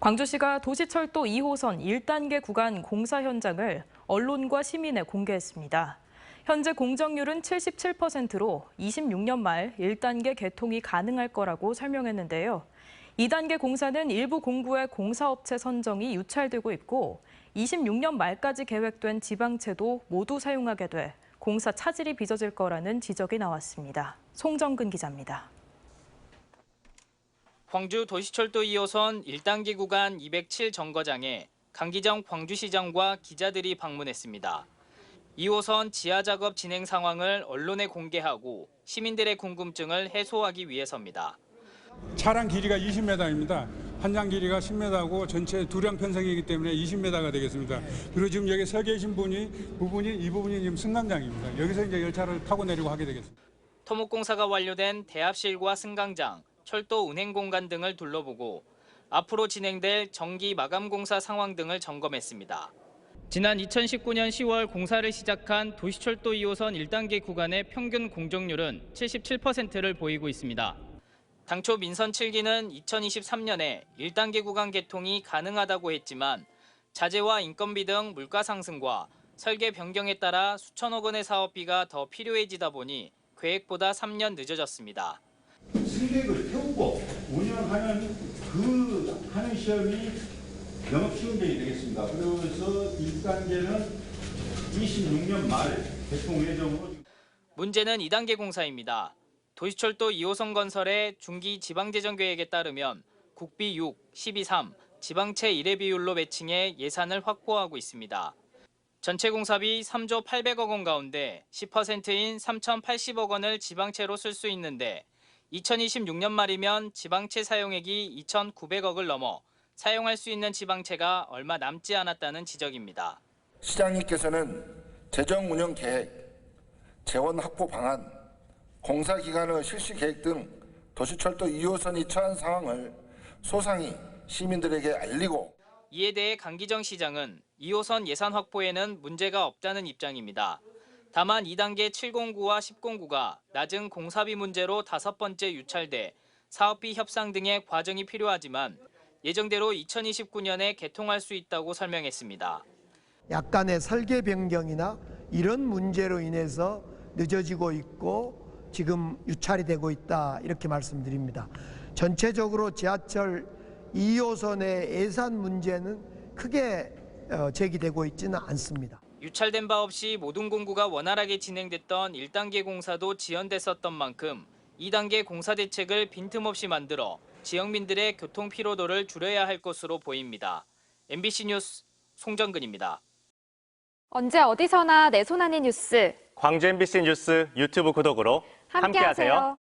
광주시가 도시철도 2호선 1단계 구간 공사 현장을 언론과 시민에 공개했습니다. 현재 공정률은 77%로 26년 말 1단계 개통이 가능할 거라고 설명했는데요. 2단계 공사는 일부 공구의 공사업체 선정이 유찰되고 있고 26년 말까지 계획된 지방채도 모두 사용하게 돼 공사 차질이 빚어질 거라는 지적이 나왔습니다. 송정근 기자입니다. 광주 도시철도 2호선 1단계 구간 207 정거장에 강기정 광주시장과 기자들이 방문했습니다. 2호선 지하 작업 진행 상황을 언론에 공개하고 시민들의 궁금증을 해소하기 위해서입니다. 차량 길이가 20m입니다. 한 장 길이가 10m고 전체 두량 편성이기 때문에 20m가 되겠습니다. 그리고 지금 여기 서 계신 분이 부분이 이 부분이 지금 승강장입니다. 여기서 이제 열차를 타고 내리고 하게 되겠습니다. 토목공사가 완료된 대합실과 승강장, 철도 운행 공간 등을 둘러보고 앞으로 진행될 정기 마감 공사 상황 등을 점검했습니다. 지난 2019년 10월 공사를 시작한 도시철도 2호선 1단계 구간의 평균 공정률은 77%를 보이고 있습니다. 당초 민선 7기는 2023년에 1단계 구간 개통이 가능하다고 했지만 자재와 인건비 등 물가 상승과 설계 변경에 따라 수천억 원의 사업비가 더 필요해지다 보니 계획보다 3년 늦어졌습니다. 승객을 태우고 운영하는 그 하는 시험이 영업시험장이 되겠습니다. 그래서 1단계는 26년 말 개통 예정으로 문제는 2단계 공사입니다. 도시철도 2호선 건설의 중기 지방재정 계획에 따르면 국비 6, 12, 3, 지방채 1회 비율로 매칭해 예산을 확보하고 있습니다. 전체 공사비 3조 800억 원 가운데 10%인 3,080억 원을 지방채로 쓸 수 있는데 2026년 말이면 지방채 사용액이 2,900억을 넘어 사용할 수 있는 지방채가 얼마 남지 않았다는 지적입니다. 시장님께서는 재정 운영 계획, 재원 확보 방안, 공사 기간의 실시 계획 등 도시철도 2호선이 처한 상황을 소상히 시민들에게 알리고 이에 대해 강기정 시장은 2호선 예산 확보에는 문제가 없다는 입장입니다. 다만 2단계 709와 1009가 낮은 공사비 문제로 다섯 번째 유찰돼 사업비 협상 등의 과정이 필요하지만 예정대로 2029년에 개통할 수 있다고 설명했습니다. 약간의 설계 변경이나 이런 문제로 인해서 늦어지고 있고 지금 유찰이 되고 있다 이렇게 말씀드립니다. 전체적으로 지하철 2호선의 예산 문제는 크게 어, 제기되고 있지는 않습니다. 유찰된 바 없이 모든 공구가 원활하게 진행됐던 1단계 공사도 지연됐었던 만큼 2단계 공사 대책을 빈틈없이 만들어 지역민들의 교통 피로도를 줄여야 할 것으로 보입니다. MBC 뉴스 송정근입니다. 언제 어디서나 내 손 안의 뉴스 광주 MBC 뉴스 유튜브 구독으로 함께하세요. 함께하세요.